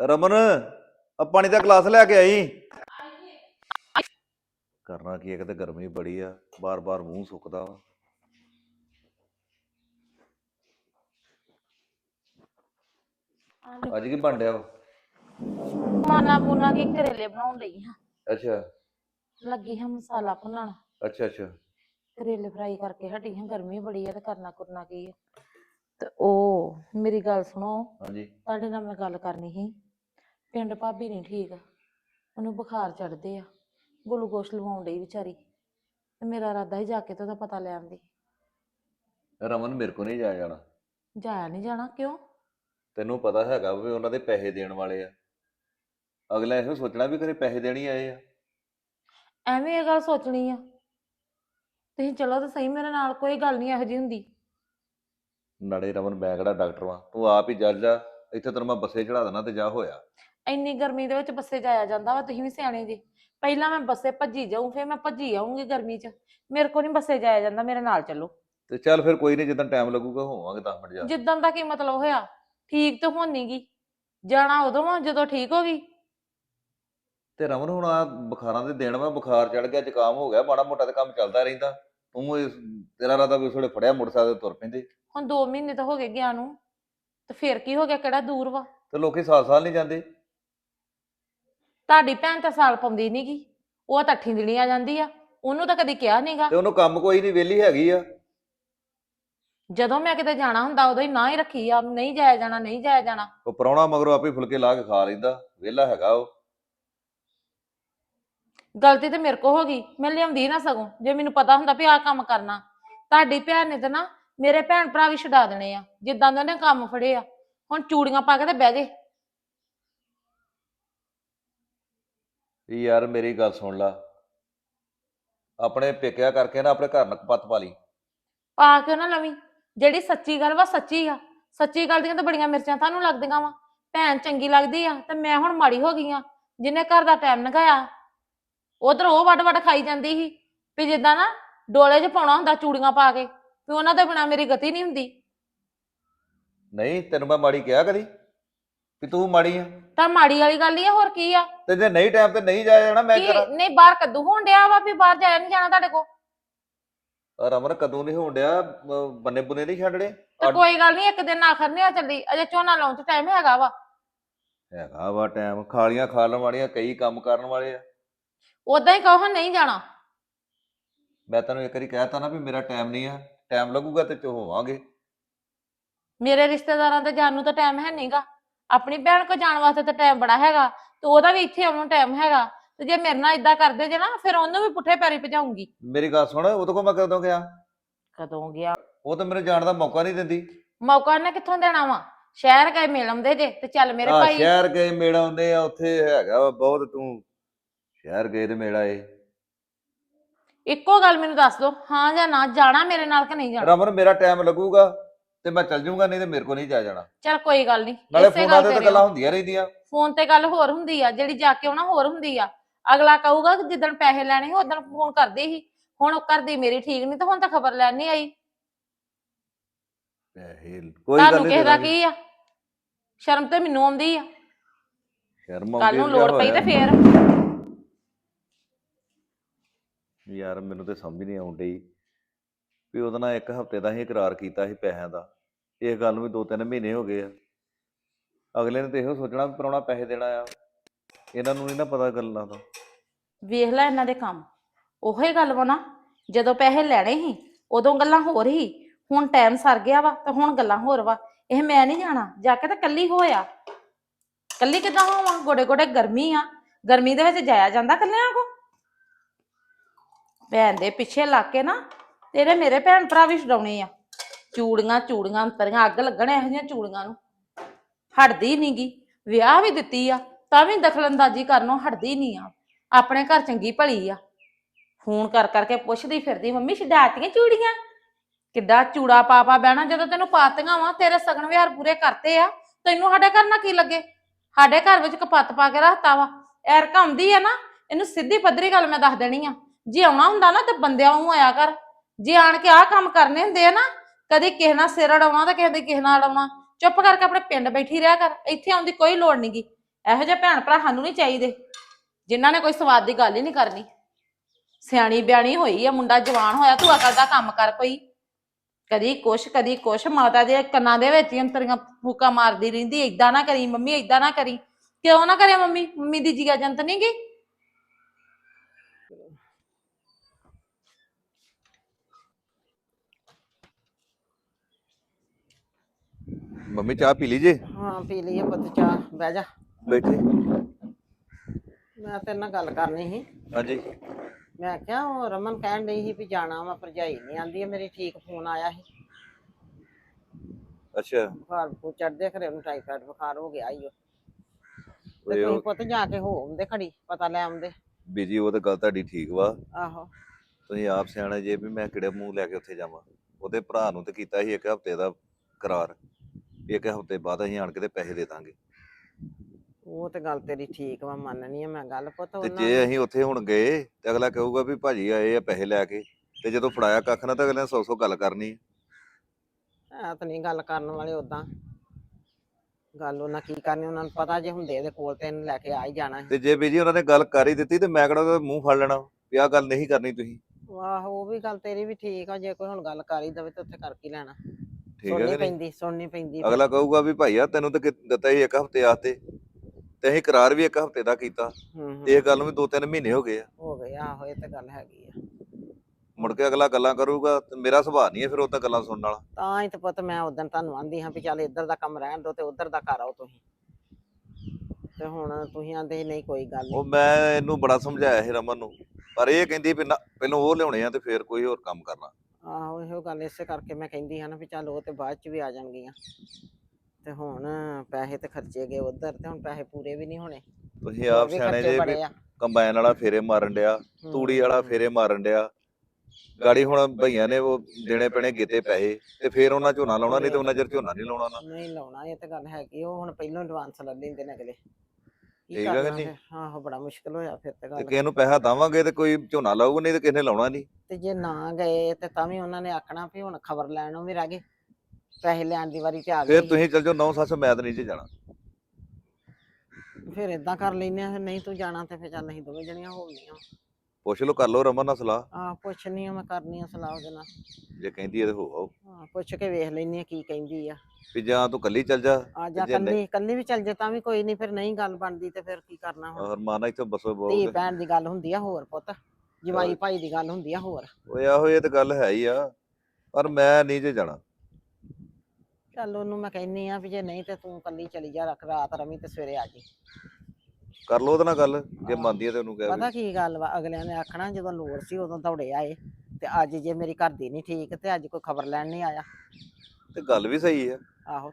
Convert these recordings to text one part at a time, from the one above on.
ਰਮਨ ਆ ਪਾਣੀ ਦਾ ਗਲਾਸ ਲੈ ਕੇ ਆਈ। ਕਰਨਾ ਕੀ ਹੈ ਕਿਤੇ ਗਰਮੀ ਬੜੀ ਆ ਬਾਰ-ਬਾਰ ਮੂੰਹ ਸੁੱਕਦਾ ਵਾ। ਅੱਜ ਕੀ ਬਣ ਡਿਆ ਵਾ? ਮਾਨਾ ਪੂਨਾ ਕੀ ਕਰੇਲੇ ਬਣਾਉਣ ਲਈ ਹਾਂ। ਅੱਛਾ। ਲੱਗੀ ਹਾਂ ਮਸਾਲਾ ਭੁੰਨਣ ਅੱਛਾ ਅੱਛਾ। ਕਰੇਲੇ ਫਰਾਈ ਕਰਕੇ ਹਟੀ ਹਾਂ ਗਰਮੀ ਬੜੀ ਆ ਤੇ ਕਰਨਾ ਕਰਨਾ ਕੀ ਆ। ਤੇ ਉਹ ਮੇਰੀ ਗੱਲ ਸੁਣੋ। ਹਾਂਜੀ। ਤੁਹਾਡੇ ਨਾਲ ਮੈਂ ਗੱਲ ਕਰਨੀ ਸੀ। ਪਿੰਡ ਭਾਬੀ ਨਹੀਂ ਠੀਕ। ਉਹਨੂੰ ਬੁਖਾਰ ਚੜਦੇ ਆ। ਗਲੂਕੋਸ਼ ਲਵਾਉਣ ਡਈ ਵਿਚਾਰੀ। ਤੇ ਮੇਰਾ ਇਰਾਦਾ ਹੀ ਜਾ ਕੇ ਤੇ ਉਹਦਾ ਪਤਾ ਲੈ ਆਉਂਦੀ ਰਮਨ ਮੇਰੇ ਕੋ ਨਹੀਂ ਜਾਇਆ ਜਾਣਾ। ਜਾਇਆ ਨਹੀਂ ਜਾਣਾ? ਕਿਉਂ? ਤੈਨੂੰ ਪਤਾ ਹੈਗਾ ਵੀ ਉਹਨਾਂ ਦੇ ਪੈਸੇ ਦੇਣ ਵਾਲੇ ਆ। ਅਗਲਾ ਇਹੋ ਸੋਚਣਾ ਵੀ ਘਰੇ ਪੈਸੇ ਦੇਣੀ ਆਏ ਆ। ਐਵੇਂ ਇਹ ਗੱਲ ਸੋਚਣੀ ਆ। ਤੁਸੀਂ ਚਲੋ ਤਾਂ ਸਹੀ ਮੇਰੇ ਨਾਲ ਕੋਈ ਗੱਲ ਨਹੀਂ ਇਹੋ ਜਿਹੀ ਹੁੰਦੀ। ਨਾਲੇ ਰਮਨ ਮੈਂ ਕਿਹੜਾ ਡਾਕਟਰ ਵਾਂ? ਤੂੰ ਆਪ ਹੀ ਜੱਜ ਜਾ। ਇੱਥੇ ਤੈਨੂੰ ਮੈਂ ਬੱਸੇ ਚੜਾ ਦੇਣਾ ਤੇ ਜਾ ਹੋਇਆ। ਇੰਨੀ ਗਰਮੀ ਦੇ ਵਿੱਚ ਬੱਸੇ ਜਾਇਆ ਜਾਂਦਾ ਵਾ ਤੁਸੀਂ ਵੀ ਸਿਆਣੇ ਜੀ। ਪਹਿਲਾਂ ਮੈਂ ਬੱਸੇ ਭੱਜੀ ਜਾਊਂ ਫਿਰ ਮੈਂ ਭੱਜੀ ਆਊਂਗੀ ਗਰਮੀ 'ਚ। ਮੇਰੇ ਕੋਲ ਨਹੀਂ ਬੱਸੇ ਜਾਇਆ ਜਾਂਦਾ ਮੇਰੇ ਨਾਲ ਚੱਲੋ। ਤੇ ਚੱਲ ਫਿਰ ਕੋਈ ਨਹੀਂ ਜਦੋਂ ਟਾਈਮ ਲੱਗੂਗਾ ਹੋਵਾਂਗੇ 10 ਮਿੰਟ ਜਾ ਜਿੱਦਾਂ ਦਾ ਕੀ ਮਤਲਬ ਹੋਇਆ ਠੀਕ ਤੇ ਹੋਣੀ ਗੀ। ਜਾਣਾ ਉਦੋਂ ਜਦੋਂ ਠੀਕ ਹੋ ਗਈ ਤੇ ਰਮਨ ਹੁਣ ਆ ਬੁਖਾਰਾਂ ਦੇ ਦਿਨ ਵਾ ਬੁਖਾਰ ਚੜ ਗਿਆ ਜ਼ੁਕਾਮ ਹੋ ਗਿਆ ਮਾੜਾ ਮੋਟਾ ਤੇ ਕੰਮ ਚੱਲਦਾ ਰਹਿੰਦਾ। ਤੂੰ ਇਸ ਤੇਰਾ ਰਾਦਾ ਵੀ ਥੋੜੇ ਫੜਿਆ ਮੋਟਰਸਾਈਕਲ ਤੇ ਤੁਰ ਪੈਂਦੇ। ਹੁਣ 2 ਮਹੀਨੇ ਤਾਂ ਹੋ ਗਏ ਗਿਆ ਨੂੰ ਤੇ ਫਿਰ ਕੀ ਹੋ ਗਿਆ ਕਿਹੜਾ ਦੂਰ ਵਾ। ਤੇ ਲੋਕੀ ਸਾਲ ਸਾਲ ਨਹੀਂ ਜਾਂਦੇ। ਤੁਹਾਡੀ ਭੈਣ ਤਾਂ ਸਾਲ ਪਾਉਂਦੀ ਨੀ ਗੀ ਉਹ ਤਾਂ ਅੱਠੀ ਦਿਨੀ ਆ ਜਾਂਦੀ ਆ ਉਹਨੂੰ ਤਾਂ ਕਦੀ ਕਿਹਾ ਨਹੀਂਗਾ ਤੇ ਉਹਨੂੰ ਕੰਮ ਕੋਈ ਨਹੀਂ ਵਿਹਲੀ ਹੈਗੀ ਆ। ਜਦੋਂ ਮੈਂ ਕਿਤੇ ਜਾਣਾ ਹੁੰਦਾ ਉਦੋਂ ਹੀ ਨਾ ਹੀ ਰੱਖੀ ਆ ਨਹੀਂ ਜਾਇਆ ਜਾਣਾ ਨਹੀਂ ਜਾਇਆ ਜਾਣਾ। ਉਹ ਪ੍ਰਾਹੁਣਾ ਮਗਰੋਂ ਆਪੇ ਫੁਲਕੇ ਲਾ ਕੇ ਖਾ ਲੈਂਦਾ ਵਿਹਲਾ ਹੈਗਾ ਉਹ। ਗਲਤੀ ਤੇ ਮੇਰੇ ਕੋ ਹੋ ਗਈ ਮੈਂ ਲਿਆਉਂਦੀ ਨਾ ਸਗੋਂ ਜੇ ਮੈਨੂੰ ਪਤਾ ਹੁੰਦਾ ਵੀ ਆਹ ਕੰਮ ਕਰਨਾ। ਤੁਹਾਡੀ ਭੈਣ ਨੇ ਤਾਂ ਨਾ ਮੇਰੇ ਭੈਣ ਭਰਾ ਵੀ ਛਡਾ ਦੇਣੇ ਆ ਜਿੱਦਾਂ ਦੇ ਉਹਨੇ ਕੰਮ ਫੜੇ ਆ। ਹੁਣ ਚੂੜੀਆਂ ਪਾ ਕੇ ਤੇ ਬਹਿ ਜੇ। ਵੀ ਯਾਰ ਮੇਰੀ ਗੱਲ ਸੁਣ ਲਾ। ਆਪਣੇ ਪੇਕਿਆ ਕਰਕੇ ਨਾ ਆਪਣੇ ਘਰ ਨਕਪੱਤ ਪਾ ਲਈ। ਪਾ ਕੇ ਨਾ ਲਵੀਂ? ਜਿਹੜੀ ਸੱਚੀ ਗੱਲ ਵਾ ਸੱਚੀ ਆ। ਸੱਚੀ ਗੱਲ ਦੀਆਂ ਤਾਂ ਬੜੀਆਂ ਮਿਰਚਾਂ ਤੁਹਾਨੂੰ ਲੱਗਦੀਆਂ ਵਾ। ਭੈਣ ਚੰਗੀ ਲੱਗਦੀ ਆ ਤੇ ਮੈਂ ਹੁਣ ਮਾੜੀ ਹੋ ਗਈ ਆ। ਜਿਹਨੇ ਘਰ ਦਾ ਟਾਈਮ ਲਗਾਇਆ ਉਧਰ ਉਹ ਵੱਡ ਵੱਡ ਖਾਈ ਜਾਂਦੀ ਸੀ। ਵੀ ਜਿੱਦਾਂ ਨਾ ਡੋਲੇ 'ਚ ਪਾਉਣਾ ਹੁੰਦਾ ਚੂੜੀਆਂ ਪਾ ਕੇ ਵੀ ਉਹਨਾਂ ਦੇ ਬਿਨਾ ਮੇਰੀ ਗਤੀ ਨਹੀਂ ਹੁੰਦੀ। ਨਹੀਂ ਤੈਨੂੰ ਮੈਂ ਮਾੜੀ ਕਿਹਾ ਕਦੀ? ਵੀ ਤੂੰ ਮਾੜੀ ਆ। ਤਾਂ ਮਾੜੀ ਵਾਲੀ ਗੱਲ ਹੀ ਆ ਹੋਰ ਕੀ ਆ? ਤੇ ਜੇ ਨਹੀਂ ਟਾਈਮ ਤੇ ਨਹੀਂ ਜਾਇਆ ਜਾਣਾ ਮੈਂ ਕੀ ਕਰਾਂ। ਨਹੀਂ ਬਾਹਰ ਕੱਦੂ ਹੋਣ ਡਿਆ ਵਾ ਵੀ ਬਾਹਰ ਜਾਇਆ ਨਹੀਂ ਜਾਣਾ ਤੁਹਾਡੇ ਕੋ ਰਮਨ ਕਦੋਂ ਨਹੀਂ ਹੋਣ ਡਿਆ ਅਹ ਬੰਨੇ ਬੁਨੇ ਨਹੀਂ ਛੱਡਣੇ। ਤੇ ਅੱਡ- ਕੋਈ ਗੱਲ ਨਹੀਂ ਇੱਕ ਦਿਨ ਆਖਰ ਨਹੀਂ ਆ ਚੱਲੀ। ਅਜੇ ਝੋਨਾ ਲਾਉਣ ਚ ਟਾਈਮ ਹੈਗਾ ਵਾ। ਹੈਗਾ ਵਾ ਟਾਈਮ ਖਾਲੀਆਂ ਖਾਣ ਵਾਲੀਆਂ ਕਈ ਕੰਮ ਕਰਨ ਵਾਲੇ ਆ। ਉਦਾਂ ਹੀ ਕਹੋ ਹਾਂ ਨਹੀਂ ਜਾਣਾ। ਮੈਂ ਤੈਨੂੰ ਇੱਕ ਵਾਰੀ ਕਹਿਤਾ ਨਾ ਵੀ ਮੇਰਾ ਟਾਈਮ ਨਹੀਂ ਆ। ਟਾਈਮ ਲੱਗੂਗਾ ਤੇ ਚ ਹੋਵਾਂਗੇ। ਮੇਰੇ ਰਿਸ਼ਤੇਦਾਰਾਂ ਤੇ ਜਾਣ ਨੂੰ ਤਾਂ ਟਾਈਮ ਹੈ ਨਹੀਂਗਾ ਆਪਣੀ ਭੈਣ ਕੋ ਜਾਣ ਵਾਸਤੇ ਤਾਂ ਟਾਈਮ ਬੜਾ ਹੈਗਾ ਤੇ ਉਹਦਾ ਵੀ ਇੱਥੇ ਆਉਣ ਨੂੰ ਟਾਈਮ ਹੈਗਾ ਤੇ ਜੇ ਮੇਰੇ ਨਾਲ ਇਦਾਂ ਕਰਦੇ ਜੇ ਨਾ ਫਿਰ ਉਹਨੂੰ ਵੀ ਪੁੱਠੇ ਪੈਰੀ ਭਜਾਉਂਗੀ। ਮੇਰੀ ਗੱਲ ਸੁਣ ਉਹਦੇ ਕੋਲ ਮੈਂ ਕਦੋਂ ਗਿਆ? ਕਦੋਂ ਗਿਆ? ਉਹ ਤਾਂ ਮੈਨੂੰ ਜਾਣ ਦਾ ਮੌਕਾ ਨਹੀਂ ਦਿੰਦੀ। ਮੌਕਾ ਨੇ ਕਿੱਥੋਂ ਦੇਣਾ ਵਾ? ਸ਼ਹਿਰ ਗਏ ਮਿਲਣ ਦੇ ਜੇ ਤੇ ਚੱਲ ਮੇਰੇ ਆ ਭਾਈ ਸ਼ਹਿਰ ਗਏ ਮੇਲ ਆਉਂਦੇ ਆ ਉੱਥੇ ਹੈਗਾ ਵਾ ਬਹੁਤ ਤੂੰ। ਸ਼ਹਿਰ ਗਏ ਤੇ ਮੇਲ ਆਏ ਇੱਕੋ ਗੱਲ ਮੈਨੂੰ ਦੱਸ ਦੋ ਹਾਂ ਜਾਂ ਨਾ ਜਾਣਾ ਮੇਰੇ ਨਾਲ ਕਿ ਨਹੀਂ ਜਾਣਾ? ਰਮਨ ਮੇਰਾ ਟਾਈਮ ਲੱਗੂਗਾ। ਤੇ ਮੈਂ ਚੱਲ ਜਾਊਂਗਾ ਨਹੀਂ ਤੇ ਮੇਰੇ ਕੋਲ ਨਹੀਂ ਜਾ ਜਾਣਾ। ਚੱਲ ਕੋਈ ਗੱਲ ਨਹੀਂ ਨਾਲੇ ਫੋਨਾਂ ਤੇ ਤਾਂ ਗੱਲਾਂ। ਹੁੰਦੀਆਂ ਰਹਿੰਦੀਆਂ। ਫੋਨ ਤੇ ਗੱਲ ਹੋਰ ਹੁੰਦੀ ਆ ਜਿਹੜੀ ਜਾ ਕੇ ਆਉਣਾ ਹੋਰ ਹੁੰਦੀ ਆ। ਅਗਲਾ ਕਹੂਗਾ ਕਿ ਜਿੱਦਣ ਪੈਸੇ ਲੈਣੇ ਸੀ ਉਦੋਂ ਫੋਨ ਕਰਦੀ ਸੀ। ਹੁਣ ਉਹ ਕਰਦੀ ਮੇਰੀ ਠੀਕ ਨਹੀਂ ਤੇ ਹੁਣ ਤਾਂ ਖਬਰ ਲੈਣ ਨਹੀਂ ਆਈ। ਪੈਸੇ ਕੋਈ ਗੱਲ ਤੁਹਾਨੂੰ ਨਹੀਂ ਕਿਸੇ ਦਾ ਕੀ ਆ? ਸ਼ਰਮ ਤੇ ਮੈਨੂੰ ਆਉਂਦੀ ਆ। ਸ਼ਰਮ ਕੱਲ ਨੂੰ ਆਉਂਦੀ ਲੋੜ ਪਈ ਤੇ ਫੇਰ। ਯਾਰ ਮੈਨੂੰ ਤੇ ਸਮਝ ਨਹੀਂ ਡਈ। ਵੀ ਉਹਦੇ ਨਾਲ ਇੱਕ ਹਫ਼ਤੇ ਦਾ ਹੀ ਇਕਰਾਰ ਕੀਤਾ ਸੀ ਪੈਸਿਆਂ ਦਾ। ਇਹ ਗੱਲ ਨੂੰ ਵੀ 2-3 ਮਹੀਨੇ ਹੋ ਗਏ ਆ। ਅਗਲੇ ਨੇ ਤੇ ਇਹੋ ਸੋਚਣਾ ਵੀ ਪਰਾਉਣਾ ਪੈਸੇ ਦੇਣਾ ਆ। ਇਹਨਾਂ ਨੂੰ ਨਹੀਂ ਨਾ ਪਤਾ ਗੱਲਾਂ ਦਾ। ਵੇਖ ਲੈ ਇਹਨਾਂ ਦੇ ਕੰਮ। ਉਹੀ ਗੱਲ ਵਾ ਨਾ, ਜਦੋਂ ਪੈਸੇ ਲੈਣੇ ਸੀ, ਉਦੋਂ ਗੱਲਾਂ ਹੋਰ ਹੀ ਹੁਣ ਟਾਈਮ ਸਰ ਗਿਆ ਵਾ ਤੇ ਹੁਣ ਗੱਲਾਂ ਹੋਰ ਵਾ। ਇਹ ਮੈਂ ਨਹੀਂ ਜਾਣਾ, ਜਾ ਕੇ ਤਾਂ ਕੱਲੀ ਹੋਇਆ। ਕੱਲੀ ਕਿੱਦਾਂ ਹੋਵਾਂ? ਗੋਡੇ ਗੋਡੇ ਗਰਮੀ ਆ। ਗਰਮੀ ਦੇ ਵਿੱਚ ਜਾਇਆ ਜਾਂਦਾ ਕੱਲਿਆਂ ਕੋ? ਭੈਣ ਦੇ ਪਿੱਛੇ ਲੱਗ ਕੇ ਨਾ ਤੇਰੇ ਮੇਰੇ ਭੈਣ ਭਰਾ ਵੀ ਛਡਾਉਣੇ ਆ। ਚੂੜੀਆਂ ਚੂੜੀਆਂ ਅੰਤਰੀਆਂ, ਅੱਗ ਲੱਗਣ ਇਹੋ ਜਿਹੀਆਂ ਚੂੜੀਆਂ ਨੂੰ। ਹਟਦੀ ਨੀ ਗੀ। ਵਿਆਹ ਵੀ ਦਿੱਤੀ ਆ, ਤਾਂ ਵੀ ਦਖਲਅੰਦਾਜ਼ੀ ਕਰਨੋਂ ਹਟਦੀ ਨਹੀਂ ਆ। ਆਪਣੇ ਘਰ ਚੰਗੀ ਭਲੀ ਆ। ਫੋਨ ਕਰ ਕਰਕੇ ਪੁੱਛਦੀ ਫਿਰਦੀ, ਮੰਮੀ ਛਡਾਤੀਆਂ ਚੂੜੀਆਂ? ਕਿੱਡਾ ਚੂੜਾ ਪਾ ਪਾ ਬਹਿਣਾ, ਜਦੋਂ ਤੈਨੂੰ ਪਾਤੀਆਂ ਵਾ, ਤੇਰੇ ਸਗਨ ਵਿਹਾਰ ਪੂਰੇ ਕਰਤੇ ਆ। ਤੈਨੂੰ ਸਾਡੇ ਘਰ ਨਾਲ ਕੀ ਲੱਗੇ? ਸਾਡੇ ਘਰ ਵਿੱਚ ਕਪੱਤ ਪਾ ਕੇ ਰੱਖਤਾ ਵਾ। ਐਰ ਘਮਦੀ ਆ ਨਾ, ਇਹਨੂੰ ਸਿੱਧੀ ਪੱਧਰੀ ਗੱਲ ਮੈਂ ਦੱਸ ਦੇਣੀ ਆ। ਜੇ ਆਉਣਾ ਹੁੰਦਾ ਨਾ, ਤੇ ਬੰਦਿਆਂ ਨੂੰ ਆਇਆ ਕਰ। ਜੇ ਆਣ ਕੇ ਆਹ ਕੰਮ ਕਰਨੇ ਹੁੰਦੇ ਆ ਨਾ, ਕਦੇ ਕਿਸੇ ਨਾਲ ਸਿਰ ਅੜਾਉਣਾ ਤੇ ਕਿਸੇ ਦੇ ਕਿਸੇ ਨਾਲ ਅੜਾਉਣਾ, ਚੁੱਪ ਕਰਕੇ ਆਪਣੇ ਪਿੰਡ ਬੈਠੀ ਰਿਹਾ ਕਰ, ਇੱਥੇ ਆਉਣ ਦੀ ਕੋਈ ਲੋੜ ਨਹੀਂਗੀ ਇਹੋ ਜਿਹੇ ਭੈਣ ਭਰਾ ਸਾਨੂੰ ਨਹੀਂ ਚਾਹੀਦੇ, ਜਿਨ੍ਹਾਂ ਨੇ ਕੋਈ ਸਵਾਦ ਦੀ ਗੱਲ ਹੀ ਨਹੀਂ ਕਰਨੀ। ਸਿਆਣੀ ਬਿਆਣੀ ਹੋਈ ਆ, ਮੁੰਡਾ ਜਵਾਨ ਹੋਇਆ, ਤੂੰ ਅਕਲ ਦਾ ਕੰਮ ਕਰ ਕੋਈ। ਕਦੀ ਕੁਛ ਕਦੀ ਕੁਛ, ਮਾਤਾ ਦੇ ਕੰਨਾਂ ਦੇ ਵਿੱਚ ਹੀ ਅੰਤਰੀਆਂ ਫੂਕਾ ਮਾਰਦੀ ਰਹਿੰਦੀ, ਏਦਾਂ ਨਾ ਕਰੀ, ਮੰਮੀ ਏਦਾਂ ਨਾ ਕਰੀ। ਕਿਉਂ ਨਾ ਕਰੇ ਮੰਮੀ? ਮੰਮੀ ਦੀ ਜੀਆ ਜੰਤ ਨੀ ਗੀ? ਮੰਮੀ ਚਾਹ ਪੀ ਲਈ ਜੇ? ਹਾਂ ਪੀ ਲਈਏ ਪੁੱਤ ਚਾਹ। ਬਹਿ ਜਾ। ਬੈਠੇ। ਮੈਂ ਤੇਰੇ ਨਾਲ ਗੱਲ ਕਰਨੀ ਸੀ। ਹਾਂਜੀ। ਮੈਂ ਕਿਹਾ ਉਹ ਰਮਨ ਕਹਿਣ ਡਈ ਸੀ ਵੀ ਜਾਣਾ ਵਾ ਭਰਜਾਈ ਨਹੀਂ ਆਂਦੀ ਮੇਰੀ ਠੀਕ ਫੋਨ ਆਇਆ ਸੀ। ਅੱਛਾ। ਬੁਖਾਰ ਬੁਖਾਰ ਚੜਦੇ ਖਰੇ ਉਹਨੂੰ ਟਾਈਫਾਇਡ ਬੁਖਾਰ ਹੋ ਗਿਆ ਈ ਓ। ਓਏ ਤੇ ਉਹ- ਤੁਸੀਂ ਪੁੱਤ ਜਾ ਕੇ ਹੋ ਆਉਂਦੇ ਖੜੀ ਪਤਾ ਲੈ ਆਉਂਦੇ। ਬੀਜੀ ਉਹ ਤਾਂ ਗੱਲ ਤੁਹਾਡੀ ਠੀਕ ਵਾ। ਆਹੋ। ਤੁਸੀਂ ਆਪ ਸਿਆਣੇ ਜੇ ਵੀ ਮੈਂ ਕਿਹੜੇ ਮੂੰਹ ਲੈ ਕੇ ਉੱਥੇ ਜਾਵਾਂ। ਉਹਦੇ ਭਰਾ ਨੂੰ ਤੇ ਕੀਤਾ ਸੀ ਇੱਕ ਹਫ਼ਤੇ ਦਾ ਕਰਾਰ। ਵੀ ਇੱਕ ਹਫ਼ਤੇ ਬਾਅਦ ਅਸੀਂ ਆਣ ਕੇ ਤੇ ਪੈਸੇ ਦੇ ਦਾਂਗੇ। ਉਹ ਤੇ ਗੱਲ ਤੇਰੀ ਠੀਕ ਵਾ ਮੰਨਣੀ ਆ ਮੈਂ ਗੱਲ ਪੁੱਤ ਤੇ ਉਹਨਾਂ ਜੇ ਅਸੀਂ ਉੱਥੇ ਹੁਣ ਗਏ ਤੇ ਅਗਲਾ ਕਹੂਗਾ ਵੀ ਭਾਜੀ ਆਏ ਆ ਪੈਸੇ ਲੈ ਕੇ ਤੇ ਜਦੋਂ ਫੜਾਇਆ ਕੱਖ ਨਾ ਤਾਂ ਅਗਲੇ ਨੇ ਸੌ ਸੌ ਗੱਲ ਕਰਨੀ ਐ ਤਾਂ ਨਹੀਂ ਗੱਲ ਕਰਨ ਵਾਲੇ ਉਦਾਂ ਗੱਲ ਉਹਨਾਂ ਕੀ ਕਰਨੀ ਉਹਨਾਂ ਨੂੰ ਪਤਾ ਜੇ ਹੁੰਦੇ ਇਹਦੇ ਕੋਲ ਤੇ ਇਹਨੂੰ ਲੈ ਕੇ ਆ ਹੀ ਜਾਣਾ ਸੀ। ਤੇ ਜੇ ਬੀਜੀ ਉਹਨਾਂ ਨੇ ਗੱਲ ਕਰ ਹੀ ਦਿੱਤੀ ਤੇ ਮੈਂ ਕਿਹੜਾ ਉਹਦਾ ਮੂੰਹ ਫੜ ਲੈਣਾ ਵੀ ਆਹ ਗੱਲ ਨਹੀਂ ਕਰਨੀ ਤੁਸੀਂ। ਆਹੋ ਉਹ ਵੀ ਗੱਲ ਤੇਰੀ ਵੀ ਠੀਕ ਆ ਜੇ ਕੋਈ ਹੁਣ ਗੱਲ ਕਰ ਹੀ ਦਵੇ ਤੇ ਉੱਥੇ ਕਰ ਕੀ ਲੈਣਾ। ਠੀਕ ਹੈ ਸੁਣਨੀ ਕਿ ਨਹੀਂ? ਪੈਂਦੀ ਸੁਣਨੀ ਪੈਂਦੀ ਅਗਲਾ ਕਹੂਗਾ ਵੀ ਭਾਈਆ ਤੈਨੂੰ ਤਾਂ ਕਿ- ਦਿੱਤਾ ਸੀ ਇੱਕ ਹਫ਼ਤੇ ਆਸਤੇ ਤੇ ਅਸੀਂ ਕਰਾਰ ਵੀ ਇੱਕ ਹਫ਼ਤੇ ਦਾ ਕੀਤਾ। ਹੂੰ ਹੂੰ। ਤੇ ਇਹ ਗੱਲ ਨੂੰ ਵੀ ਦੋ ਤਿੰਨ ਮਹੀਨੇ ਹੋ ਗਏ ਆ। ਹੋ ਗਏ ਆਹੋ ਇਹ ਤੇ ਗੱਲ ਹੈਗੀ ਆ। ਮੁੜ ਕੇ ਅਗਲਾ ਗੱਲਾਂ ਕਰੂਗਾ ਤੇ ਮੇਰਾ ਸੁਭਾਅ ਨਹੀਂ ਹੈ ਫਿਰ ਉਹ ਤਾਂ ਗੱਲਾਂ ਸੁਣਨ ਵਾਲਾ। ਤਾਂ ਹੀ ਤੇ ਪੁੱਤ ਮੈਂ ਉਦੋਂ ਤੁਹਾਨੂੰ ਆਂਦੀ ਹਾਂ ਵੀ ਚੱਲ ਇੱਧਰ ਦਾ ਕੰਮ ਰਹਿਣ ਦੋ ਤੇ ਉੱਧਰ ਦਾ ਕਰ ਆਓ ਤੁਸੀਂ। ਤੇ ਹੁਣ ਤੁਸੀਂ ਆਂਦੇ ਨਹੀਂ ਕੋਈ ਗੱਲ ਉਹ ਮੈਂ ਇਹਨੂੰ ਬੜਾ ਸਮਝਾਇਆ ਸੀ ਰਮਨ ਨੂੰ ਪਰ ਇਹ ਕਹਿੰਦੀ ਵੀ ਨਾ ਪਹਿਲਾਂ ਉਹ ਲਿਆਉਣੇ ਆ ਤੇ ਫਿਰ ਕੋਈ ਹੋਰ ਕੰਮ ਕਰਨਾ। ਆਹੋ ਇਹੋ ਗੱਲ ਇਸੇ ਕਰਕੇ ਮੈਂ ਕਹਿੰਦੀ ਹਾਂ ਨਾ ਵੀ ਚੱਲ ਉਹ ਤੇ ਬਾਅਦ ਚ ਵੀ ਆ ਜਾਣਗੀਆਂ। ਤੇ ਹੁਣ ਪੈਸੇ ਤੇ ਖਰਚੇ ਗਏ ਉੱਧਰ ਤੇ ਹੁਣ ਪੈਸੇ ਪੂਰੇ ਵੀ ਨਹੀਂ ਹੋਣੇ। ਤੁਸੀਂ ਆਪ ਵੀ ਸਿਆਣੇ ਖਰਚੇ ਜੇ ਬੜੇ ਵੀ ਆ। ਕੰਬਾਈਨ ਵਾਲਾ ਫੇਰੇ ਮਾਰਨ ਡਿਆ ਤੂੜੀ ਵਾਲਾ। ਫੇਰੇ ਮਾਰਨ ਡਿਆ। ਗਾੜੀ ਹੁਣ ਭਈਆਂ ਨੇ ਉਹ ਦੇਣੇ ਪੈਣੇ ਗਿੱਤੇ ਪੈਸੇ ਤੇ ਫਿਰ ਉਹਨਾਂ ਝੋਨਾ ਲਾਉਣਾ ਨਹੀਂ ਤੇ ਉਹਨਾਂ ਚਿਰ ਝੋਨਾ ਨਹੀਂ ਲਾਉਣਾ ਨਾ। ਨਹੀਂ ਲਾਉਣਾ ਇਹ ਤੇ ਗੱਲ ਹੈਗੀ ਉਹ ਹੁਣ ਪਹਿਲਾਂ ਐਡਵਾਂਸ ਲੈ ਲੈਂਦੇ ਨੇ ਅਗਲੇ। ਠੀਕ ਆ ਕਿ ਨਹੀਂ? ਆਹੋ ਬੜਾ ਮੁਸ਼ਕਲ ਹੋਇਆ ਫਿਰ ਤੇ ਤੇ ਗੱਲ। ਕਿਸੇ ਨੂੰ ਪੈਸਾ ਦੇਵਾਂਗੇ ਤੇ ਕੋਈ ਝੋਨਾ ਲਾਊਗਾ ਨਹੀਂ ਤੇ ਕਿਸੇ ਨੇ ਲਾਉਣਾ ਨਹੀਂ। ਤੇ ਜੇ ਨਾ ਗਏ ਤੇ ਤਾਂ ਵੀ ਉਹਨਾਂ ਨੇ ਆਖਣਾ ਵੀ ਹੁਣ ਖਬਰ ਲੈਣੋਂ ਵੀ ਰਹਿ ਗਏ। ਪੈਸੇ ਲੈਣ ਦੀ ਵਾਰੀ ਤੇ ਆ ਗਏ ਫਿਰ ਤੁਸੀਂ ਚੱਲ ਜਾਓ ਨੌ ਸੱਸ ਮੈਂ ਤਾਂ ਨਹੀਂ ਜੇ ਜਾਣਾ। ਫਿਰ ਇਦਾਂ ਕਰ ਲੈਨੇ ਆ ਫਿਰ ਨਹੀਂ ਤੂੰ ਜਾਣਾ ਤੇ ਫਿਰ ਚੱਲ ਅਸੀਂ ਦੋਵੇਂ ਜਣੀਆਂ ਹੋਣੀਆਂ ਪੁੱਛ ਲਓ ਕਰ ਲਓ ਰਮਨ ਨਾਲ ਸਲਾਹ। ਆ ਪੁੱਛਣੀ ਆ ਮੈਂ ਕਰਨੀ ਆ ਸਲਾਹ ਉਹਦੇ ਨਾਲ। ਜੇ ਕਹਿੰਦੀ ਹੈ ਤੇ ਹੋ ਆਓ। ਹਾਂ ਪੁੱਛ ਕੇ ਵੇਖ ਲੈਨੀ ਆ ਕੀ ਕਹਿੰਦੀ ਆ। ਵੀ ਜਾਂ ਤੂੰ ਕੱਲੀ ਚੱਲ ਜਾ ਆ ਜਾ ਜੇ ਨਹੀਂ- ਕੱਲੀ ਕੱਲੀ ਵੀ ਚੱਲ ਜੇ ਤਾਂ ਵੀ ਕੋਈ ਨਹੀਂ ਫਿਰ ਨਹੀਂ ਗੱਲ ਬਣਦੀ ਤੇ ਫਿਰ ਕੀ ਕਰਨਾ ਹੁਣ। ਔਰ ਮਾਨਾ ਇੱਥੇ ਬਸੋ ਧੀ ਬੋਲ ਭੈਣ ਦੀ ਗੱਲ ਹੁੰਦੀ ਆ ਹੋਰ ਪੁੱਤ ਜਵਾਈ ਭਾਈ ਦੀ ਗੱਲ ਹੁੰਦੀ ਆ ਹੋਰ। ਓਏ ਆਹੋ ਇਹ ਤਾਂ ਗੱਲ ਹੈ ਹੀ ਆ ਪਰ ਮੈਂ ਨਹੀਂ ਜੇ ਜਾਣਾ। ਚੱਲ ਉਹਨੂੰ ਮੈਂ ਕਹਿੰਨੀ ਆ ਵੀ ਜੇ ਨਹੀਂ ਤੇ ਤੂੰ ਕੱਲੀ ਚਲੀ ਜਾ ਰੱਖ ਰਾਤ ਰਵੀ ਤੇ ਸਵੇਰੇ ਆ ਜੀ। ਕਰ ਲਓ ਉਹਦੇ ਨਾਲ ਗੱਲ ਜੇ ਮੰਨਦੀ ਹੈ ਤੇ ਉਹਨੂੰ ਕਹਿ ਪਤਾ ਕੀ ਗੱਲ ਵਾ ਅਗਲਿਆਂ ਨੇ ਆਖਣਾ ਜਦੋਂ ਲੋੜ ਸੀ ਉਦੋਂ ਦੌੜੇ ਆਏ ਤੇ ਅੱਜ ਜੇ ਮੇਰੀ ਘਰ ਦੀ ਨਹੀਂ ਠੀਕ ਤੇ ਅੱਜ ਕੋਈ ਖਬਰ ਲੈਣ ਨਹੀਂ ਆਇਆ। ਤੇ ਗੱਲ ਵੀ ਸਹੀ ਆ। ਆਹੋ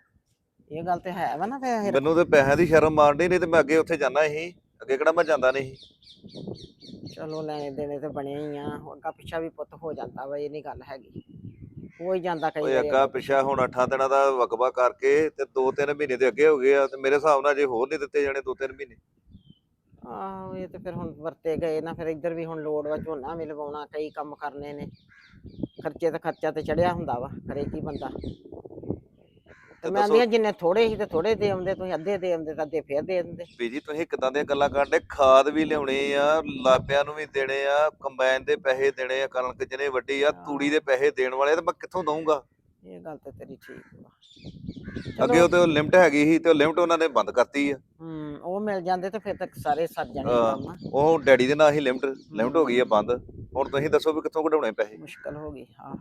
ਇਹ ਗੱਲ ਤੇ ਹੈ ਵਾ ਨਾ ਫਿਰ। ਮੈਨੂੰ ਤੇ ਪੈਸਿਆਂ ਦੀ ਸ਼ਰਮ ਮਾਰਦੀ ਨਹੀਂ ਤੇ ਮੈਂ ਅੱਗੇ ਉੱਥੇ ਜਾਣਾ ਸੀ ਅੱਗੇ ਕਿਹੜਾ ਮੈਂ ਜਾਂਦਾ ਨਹੀਂ ਚਲੋ ਲੈਣੇ ਦੇਣੇ ਤੇ ਬਣੇ ਹੀ ਆ ਅੱਗਾ ਪਿੱਛਾ ਵੀ ਪੁੱਤ ਹੋ ਜਾਂਦਾ ਵਾ ਇਹ ਨਹੀਂ ਗੱਲ ਹੈਗੀ। ਹੋ ਹੀ ਜਾਂਦਾ ਕਈ ਓਏ ਵਾਰੀ। ਅੱਗਾ ਪਿਛਾ ਹੁਣ 8 ਦਿਨਾਂ ਦਾ ਵਕਬਾ ਕਰਕੇ ਤੇ 2-3 ਮਹੀਨੇ ਦੇ ਅੱਗੇ ਹੋ ਗਏ ਆ ਤੇ ਮੇਰੇ ਹਿਸਾਬ ਨਾਲ ਜੇ ਹੋਰ ਨਹੀਂ ਦਿੱਤੇ ਜਾਣੇ 2-3 ਮਹੀਨੇ। ਆਹੋ ਇਹ ਤੇ ਫਿਰ ਹੁਣ ਵਰਤੇ ਗਏ ਨਾ ਫਿਰ ਇੱਧਰ ਵੀ ਹੁਣ ਲੋੜ ਵਾ ਝੋਨਾ ਵੀ ਲਵਾਉਣਾ ਕਈ ਕੰਮ ਕਰਨੇ ਨੇ। ਖਰਚੇ ਤੇ ਖਰਚਾ ਤੇ ਚੜਿਆ ਹੁੰਦਾ ਵਾ ਕਰੇ ਕੀ ਬੰਦਾ। ਤੇ ਮੈਂ ਦੱਸੋ। ਆਂਦੀ ਜਿੰਨੇ ਥੋੜੇ ਸੀ ਤੇ ਥੋੜੇ ਦੇ ਆਉਂਦੇ ਤੁਸੀਂ ਅੱਧੇ ਦੇ ਆਉਂਦੇ ਤਾਂ ਅੱਧੇ ਫੇਰ ਦੇ ਦਿੰਦੇ। ਬੀਜੀ ਤੁਸੀਂ ਕਿਦਾਂ ਦੀਆਂ ਗੱਲਾਂ ਕਰਦੇ? ਖਾਦ ਵੀ ਲਿਆਉਣੀ ਆ ਲਾਪਿਆਂ ਨੂੰ ਵੀ ਦੇਣੇ ਆ ਕੰਬਾਈਨ ਦੇ ਪੈਸੇ ਦੇਣੇ ਆ ਕਣਕ ਜਿਹਨੇ ਵੱਡੀ ਆ ਤੂੜੀ ਦੇ ਪੈਸੇ ਦੇਣ ਵਾਲੇ ਆ ਤੇ ਮੈਂ ਕਿੱਥੋਂ ਦਊਂਗਾ? ਇਹ ਗੱਲ ਤੇ ਤੇਰੀ ਠੀਕ ਵਾ। ਅੱਗੇ ਉਹ ਤੇ ਲਿਮਟ ਹੈਗੀ ਸੀ ਤੇ ਉਹ ਲਿਮਟ ਉਹਨਾਂ ਨੇ ਬੰਦ ਕਰਤੀ ਆ। ਹੂੰ। ਉਹ ਮਿਲ ਜਾਂਦੇ ਤੇ ਫਿਰ ਤੱਕ ਸਾਰੇ ਸਰ ਜਾਣੇ ਹਾਂ। ਕੰਮ ਉਹ ਡੈਡੀ ਦੇ ਨਾਂ ਹੀ ਲਿਮਟ ਲਿਮਟ ਹੋ ਗਈ ਆ ਬੰਦ। ਹੁਣ ਤੁਸੀਂ ਦੱਸੋ ਵੀ ਕਿੱਥੋਂ ਕਢਾਉਣੇ ਪੈਸੇ? ਮੁਸ਼ਕਲ ਹੋ ਗਈ ਹਾਂ।